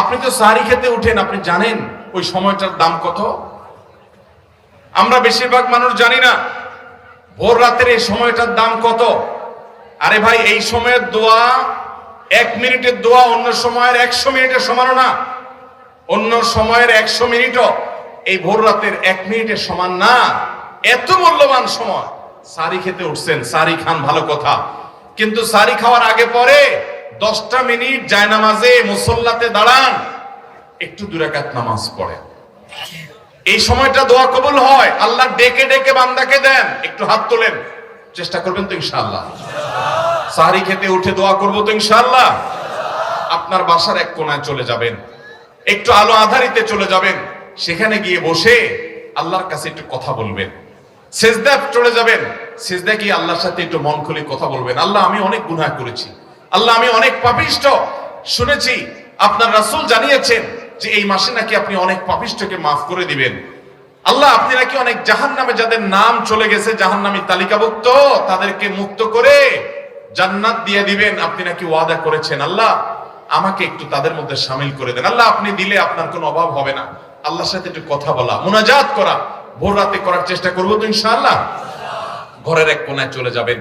আপনি তো সাহারি খেতে উঠেন, আপনি জানেন ওই সময়টার দাম কত? আমরা বেশিরভাগ মানুষ জানি না, ভোর রাতের এই সময়টার দাম কত? আরে ভাই, এই সময়ের দোয়া, এক মিনিটের দোয়া অন্য সময়ের একশো মিনিটের সমানও না। অন্য সময়ের একশো মিনিটও এই ভোর রাতের এক মিনিটের সমান না। এত মূল্যবান সময়। সারি খেতে উঠছেন সারি খান, ভালো কথা। কিন্তু সারি খাওয়ার আগে পরে দশটা মিনিট জায়নামাজে, মুসল্লাতে দাঁড়ান, একটু দুরাকাত নামাজ পড়েন। এই সময়টা দোয়া কবুল হয়, আল্লাহ ডেকে ডেকে বান্দাকে দেন, একটু হাত তোলেন, চেষ্টা করবেন তো ইনশাআল্লাহ। সাহারি খেতে উঠে দোয়া করব তো ইনশাআল্লাহ। আপনার বাসার এক কোনায় চলে যাবেন, একটু আলো আধারিতে চলে যাবেন, সেখানে গিয়ে বসে আল্লাহর কাছে একটু কথা বলবেন। সেজদা চলে যাবেন সেজদা গিয়ে আল্লাহর সাথে একটু মন খুলে কথা বলবেন। আল্লাহ, আমি অনেক গুনাহ করেছি। আল্লাহ, আমি অনেক পাপিষ্ট। শুনেছি, আপনার রাসুল জানিয়েছেন যে এই মাসে নাকি আপনি অনেক পাপিষ্টকে মাফ করে দিবেন। আল্লাহ, আপনি নাকি অনেক জাহান নামে যাদের নাম চলে গেছে জাহান নামী তালিকাভুক্ত, তাদেরকে মুক্ত করে জান্নাত দিয়ে দিবেন। আপনি নাকি ওয়াদা করেছেন, আল্লাহ, আমাকে একটু তাদের মধ্যে সামিল করে দেন। আল্লাহ, আপনি দিলে আপনার কোনো অভাব হবে না। আল্লাহর সাথে একটু কথা বলা, মোনাজাত করা, ভোর রাতে করার চেষ্টা করব তো ইনশাআল্লাহ। ঘরের এক কোনায় চলে যাবেন,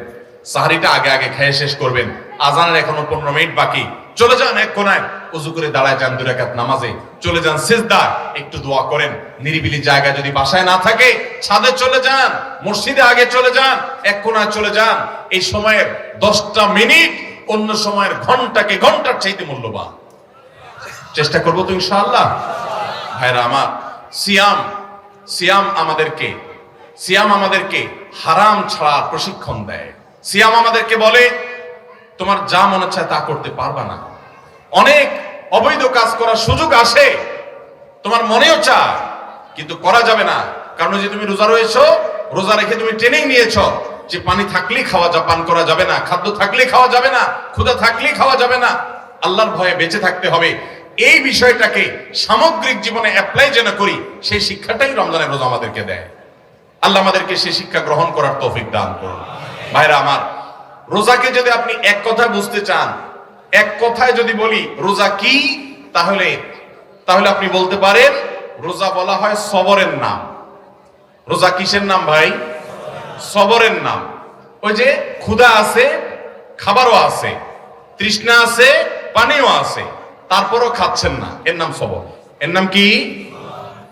সাহারিটা আগে আগে খেয়ে শেষ করবেন। আজানের এখনও পনেরো মিনিট বাকি। চলে যান এক কোনায়। উজু করে দাঁড়ায় যান দুরাকাত নামাজে। চলে যান সেজদা একটু দোয়া করেন। নিরিবিলি জায়গা যদি বাসায় না থাকে, ছাদে চলে যান, মসজিদে আগে চলে যান, এক কোনায় চলে যান। এই সময়ের দশটা মিনিট অন্য সময়ের ঘন্টাকে ঘণ্টার চাইতে মূল্যবান। চেষ্টা করব তো ইনশাআল্লাহ। ভাইরা আমার, সিয়াম সিয়াম আমাদেরকে সিয়াম আমাদেরকে হারাম ছাড়া প্রশিক্ষণ দেয়। সিয়াম আমাদেরকে বলে তোমার যা মনে চায় তা করতে পারবা না। অনেক অবৈধ কাজ করার সুযোগ আসে, তোমার মনেও চায়, কিন্তু করা যাবে না। কারণ যে তুমি রোজা রয়েছো, রোজা রেখে তুমি ট্রেনিং নিয়েছো, যে পানি থাকলেই খাওয়া যা পান করা যাবে না, খাদ্য থাকলেই খাওয়া যাবে না, ক্ষুধা থাকলেই খাওয়া যাবে না। আল্লাহর ভয়ে বেঁচে থাকতে হবে। এই বিষয়টাকে সামগ্রিক জীবনে অ্যাপ্লাই যেন করি, সেই শিক্ষাটাই রমজানের রোজা আমাদেরকে দেয়। আল্লাহ আমাদেরকে সেই শিক্ষা গ্রহণ করার তৌফিক দান করুন। ভাইরা আমার রোজাকে যদি আপনি এক কথায় বুঝতে চান, এক কথায় যদি বলি, রোজা কি? তাহলে তাহলে আপনি বলতে পারেন, রোজা বলা হয় সবরের নাম। রোজা কিসের নাম ভাই? সবরের নাম। ওই যে ক্ষুধা আছে, খাবারও আছে, তৃষ্ণা আছে, পানিও আছে, তারপরও খাচ্ছেন না। এর নাম সবর। এর নাম কি?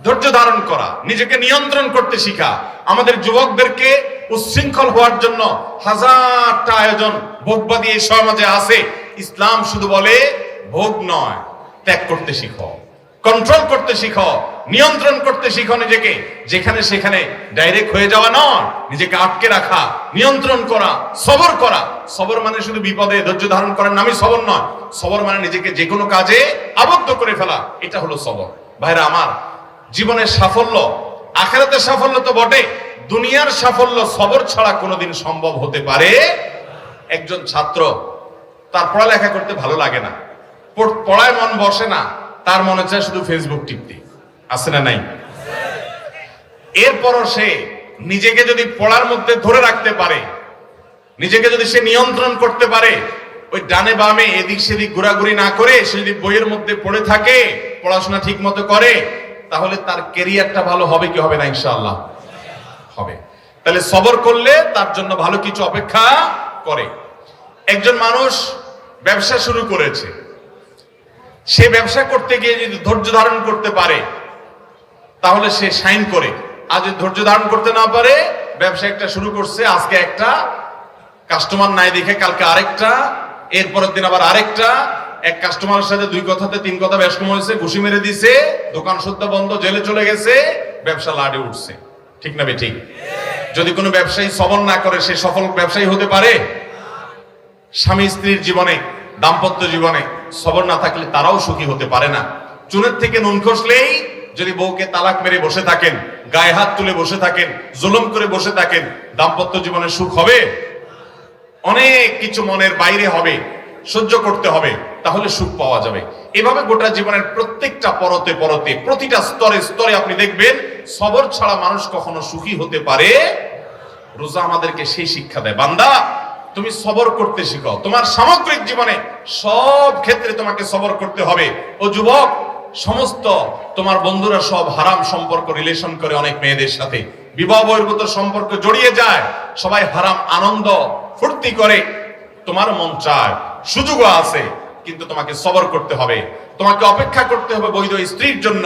ধৈর্য ধারণ করা। নিজেকে নিয়ন্ত্রণ করতে শিখা। আমাদের যুবকদেরকে উচ্ছৃঙ্খল হওয়ার জন্য হাজারটা আয়োজন ভোগবাদী এই সমাজে আছে। ইসলাম শুধু বলে ভোগ নয়, ত্যাগ করতে শিখো কন্ট্রোল করতে শিখো, নিয়ন্ত্রণ করতে শিখো নিজেকে। যেখানে সেখানে ডাইরেক্ট হয়ে যাওয়া নয়, নিজেকে আটকে রাখা, নিয়ন্ত্রণ করা, সবর করা। সবর মানে শুধু বিপদে ধৈর্য ধারণ করার নামই সবর নয়, সবর মানে নিজেকে যে কোনো কাজে আবদ্ধ করে ফেলা, এটা হলো সবর। ভাইরা আমার, জীবনের সাফল্য, আখেরাতের সাফল্য তো বটে দুনিয়ার সাফল্য সবর ছাড়া কোনোদিন সম্ভব হতে পারে। একজন ছাত্র, তার পড়ালেখা করতে ভালো লাগে না। পড়- পড়ায় মন বসে না, তার মনে চায় শুধু ফেসবুক টিপতে আছে না নাই? এরপরও সে নিজেকে যদি পড়ার মধ্যে ধরে রাখতে পারে, নিজেকে যদি সে নিয়ন্ত্রণ করতে পারে, ওই ডানে বামে এদিক সেদিক ঘোরাঘুরি না করে সে যদি বইয়ের মধ্যে পড়ে থাকে, পড়াশোনা ঠিক মতো করে, তাহলে তার কেরিয়ারটা ভালো হবে কি হবে না ইনশাআল্লাহ? হবে। তাহলে সবর করলে তার জন্য ভালো কিছু অপেক্ষা করে। একজন মানুষ ব্যবসা শুরু করেছে। সে ব্যবসা করতে গিয়ে যদি ধৈর্য ধারণ করতে পারে, তাহলে সে সাইন করে। আজ যদি ধৈর্য ধারণ করতে না পারে, ব্যবসা একটা শুরু করছে, আজকে একটা। কাস্টমার নাই দেখে কালকে আরেকটা, এরপরের দিন আবার আরেকটা। এক কাস্টমারের সাথে দুই কথাতে তিন কথা ব্যস্ত হয়েছে, ঘুষি মেরে দিছে, দোকান সদ্যা বন্ধ, জেলে চলে গেছে, ব্যবসা লাডে উঠছে। ঠিক না বে ঠিক যদি কোনো ব্যবসায়ী সবল না করে, সে সফল ব্যবসায়ী হতে পারে? স্বামী স্ত্রীর জীবনে, দাম্পত্য জীবনে সবর না থাকলে তারাও সুখী হতে পারে না। চুনের থেকে নুন খসলেই যদি বউকে তালাক মেরে বসে থাকেন, গায়ে হাত তুলে বসে থাকেন, জুলুম করে বসে থাকেন, দাম্পত্য জীবনে সুখ হবে? অনেক কিছু মনের বাইরে হবে, সহ্য করতে হবে, তাহলে সুখ পাওয়া যাবে। এভাবে গোটা জীবনের প্রত্যেকটা পরতে পরতে, প্রতিটা স্তরে স্তরে আপনি দেখবেন, সবর ছাড়া মানুষ কখনো সুখী হতে পারে। রোজা আমাদেরকে সেই শিক্ষা দেয়। বান্দা, তুমি সবর করতে শিখো তোমার সামগ্রিক জীবনে সব ক্ষেত্রে তোমাকে সবর করতে হবে। ও যুবক, সমস্ত তোমার বন্ধুরা সব হারাম সম্পর্ক রিলেশন করে অনেক মেয়েদের সাথে। বিবাহ বহির্ভূত সম্পর্ক জড়িয়ে যায়, সবাই হারাম আনন্দ ফুর্তি করে, তোমার মন চায়। সুযোগও আছে। কিন্তু তোমাকে সবর করতে হবে। তোমাকে অপেক্ষা করতে হবে বৈধ স্ত্রীর জন্য।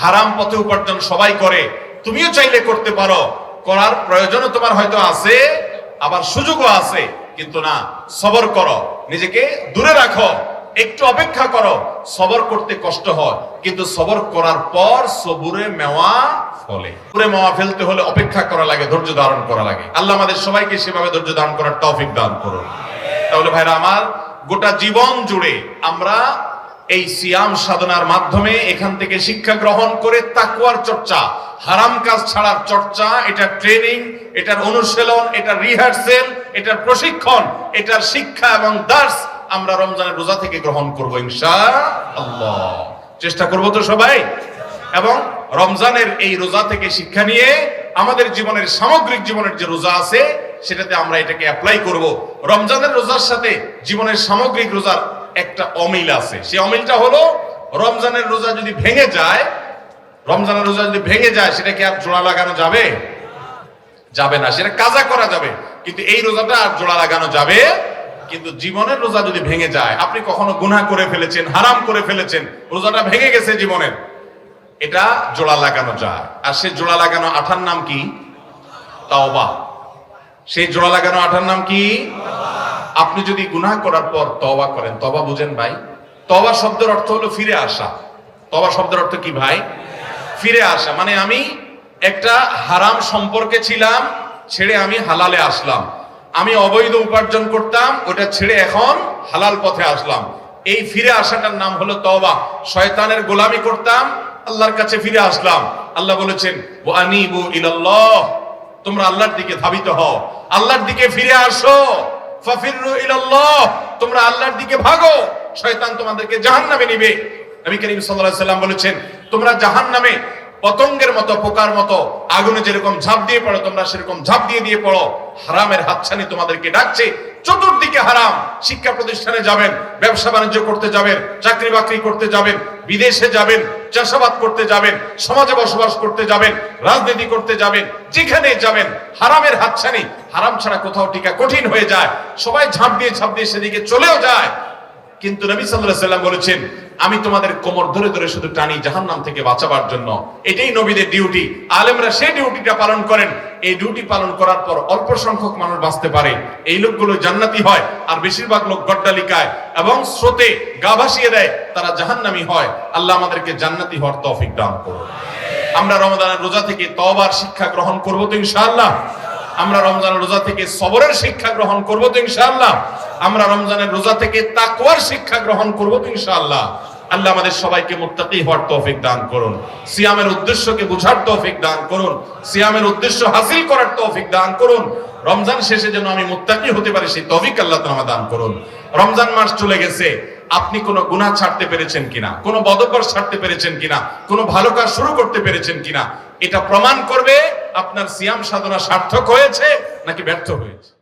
হারাম পথে উপার্জন সবাই করে। তুমিও চাইলে করতে পারো। করার প্রয়োজনও তোমার হয়তো আছে, আবার সুযোগও আছে। কিন্তু না, সবর করো। নিজেকে দূরে রাখো। একটু অপেক্ষা করো। সবর করতে কষ্ট হয়। কিন্তু সবর করার পর সবুরে মেওয়া ফলে। পুরে মেওয়া ফেলতে হলে অপেক্ষা করা লাগে, ধৈর্য ধারণ করা লাগে। আল্লাহ আমাদের সবাইকে সেভাবে ধৈর্য ধারণ করার তৌফিক দান করুন। তাহলে ভাইরা আমার গোটা জীবন জুড়ে আমরা এই সিয়াম সাধনার মাধ্যমে এখান থেকে শিক্ষা গ্রহণ করে তাকুয়ার চর্চা, হারাম কাজ ছাড়ার চর্চা, এটার ট্রেনিং এটার অনুশীলন, এটার রিহার্সেল এটার প্রশিক্ষণ, এটার শিক্ষা এবং দাস আমরা রমজানের রোজা থেকে গ্রহণ করব ইনশা চেষ্টা করব তো সবাই? এবং রমজানের এই রোজা থেকে শিক্ষা নিয়ে আমাদের জীবনের সামগ্রিক জীবনের যে রোজা আছে সেটাতে আমরা এটাকে অ্যাপ্লাই করব। রমজানের রোজার সাথে জীবনের সামগ্রিক রোজার একটা অমিল আছে। সে অমিলটা হলো, রমজানের রোজা যদি ভেঙে যায়, রমজানের রোজা যদি ভেঙে যায় সেটাকে আর জোড়া লাগানো যাবে? যাবে না। সেটা কাজা করা যাবে। কিন্তু এই রোজাটা আর জোড়া লাগানো যাবে। কিন্তু জীবনের রোজা যদি ভেঙে যায়, আপনি কখনো গুনাহ করে ফেলেছেন, হারাম করে ফেলেছেন, রোজাটা ভেঙে গেছে জীবনের, এটা জোড়া লাগানো যায়। আর সে জোড়া লাগানো আঠার নাম কি? তাওবা। সেই জোড়া লাগানো আঠার নাম কি? আপনি যদি গুনাহ করার পর তবা করেন তবা বুঝেন ভাই? তবা শব্দের অর্থ হলো ফিরে আসা। তবা শব্দের অর্থ কি ভাই? ফিরে আসা। মানে আমি একটা হারাম সম্পর্কে ছিলাম, ছেড়ে আমি হালালে আসলাম। আমি অবৈধ উপার্জন করতাম, ওটা ছেড়ে এখন হালাল পথে আসলাম। এই ফিরে আসাটার নাম হলো তবা শয়তানের গোলামি করতাম, আল্লাহর কাছে ফিরে আসলাম। আল্লাহ বলেছেন ও আনিবু ইলাল্লাহ। তোমরা আল্লাহর দিকে ধাবিত হও। আল্লাহর দিকে ফিরে আসো। ফাফিরু ইলাল্লাহ, তোমরা আল্লাহর দিকে ভাগো। শয়তান তোমাদেরকে জাহান্নামে নিবে। নবী করিম সাল্লাল্লাহু আলাইহি সাল্লাম বলেছেন, তোমরা জাহান্নামে পতঙ্গের মতো, পোকার মতো, আগুনে যেরকম ঝাঁপ দিয়ে পড়ো, তোমরা সেরকম ঝাঁপ দিয়ে দিয়ে পড়ো। হারামের হাতছানি তোমাদেরকে ডাকছে। চতুর্দিকে হারাম। শিক্ষা প্রতিষ্ঠানে যাবেন, ব্যবসা বাণিজ্য করতে যাবেন, চাকরি বাকরি করতে যাবেন, বিদেশে যাবেন, চাষাবাদ করতে যাবেন, সমাজে বসবাস করতে যাবেন, রাজনীতি করতে যাবেন যেখানে যাবেন, হারামের হাতছানি, হারাম ছাড়া কোথাও টিকা কঠিন হয়ে যায়। সবাই ঝাঁপ দিয়ে ঝাঁপ দিয়ে সেদিকে চলেও যায়। কিন্তু নবী সাল্লাহ সাল্লাম বলেছেন আমি তোমাদের কোমর ধরে ধরে শুধু টানি জাহান্নাম থেকে বাঁচাবার জন্য। এটাই নবীদের ডিউটি আলেমরা সেই ডিউটিটা পালন করেন। এই ডিউটি পালন করার পর অল্প সংখ্যক মানুষ বাঁচতে পারে। এই লোকগুলো জান্নাতি হয় আর বেশিরভাগ লোক গড্ডালিকায় এবং স্রোতে গা ভাসিয়ে দেয়, তারা জাহান্নামী হয়। আল্লাহ আমাদেরকে জান্নাতি হওয়ার তৌফিক দান করুন। আমরা রমাদানের রোজা থেকে তওবার শিক্ষা গ্রহণ করব তো ইনশাআল্লাহ। আমরা রমজানের রোজা থেকে সবরের শিক্ষা গ্রহণ করব তো ইনশাআল্লাহ। আমরা রমজানের রোজা থেকে তাকওয়ার শিক্ষা গ্রহণ করব তো ইনশাআল্লাহ। আল্লাহ আমাদের সবাইকে মুত্তাকি হওয়ার তৌফিক দান করুন। সিয়ামের উদ্দেশ্যকে বুঝার তৌফিক দান করুন। সিয়ামের উদ্দেশ্য হাসিল করার তৌফিক দান করুন। রমজান শেষে যেন আমি মুত্তাকি হতে পারি, সেই তৌফিক আল্লাহ তাআলা দান করুন। রমজান মাস চলে গেছে, আপনি কোনো গুনাহ ছাড়তে পেরেছেন কিনা? কোনো বদকর ছাড়তে পেরেছেন কিনা? কোনো ভালো কাজ শুরু করতে পেরেছেন কিনা? এটা প্রমাণ করবে আপনার সিয়াম সাধনা সার্থক হয়েছে নাকি ব্যর্থ হয়েছে?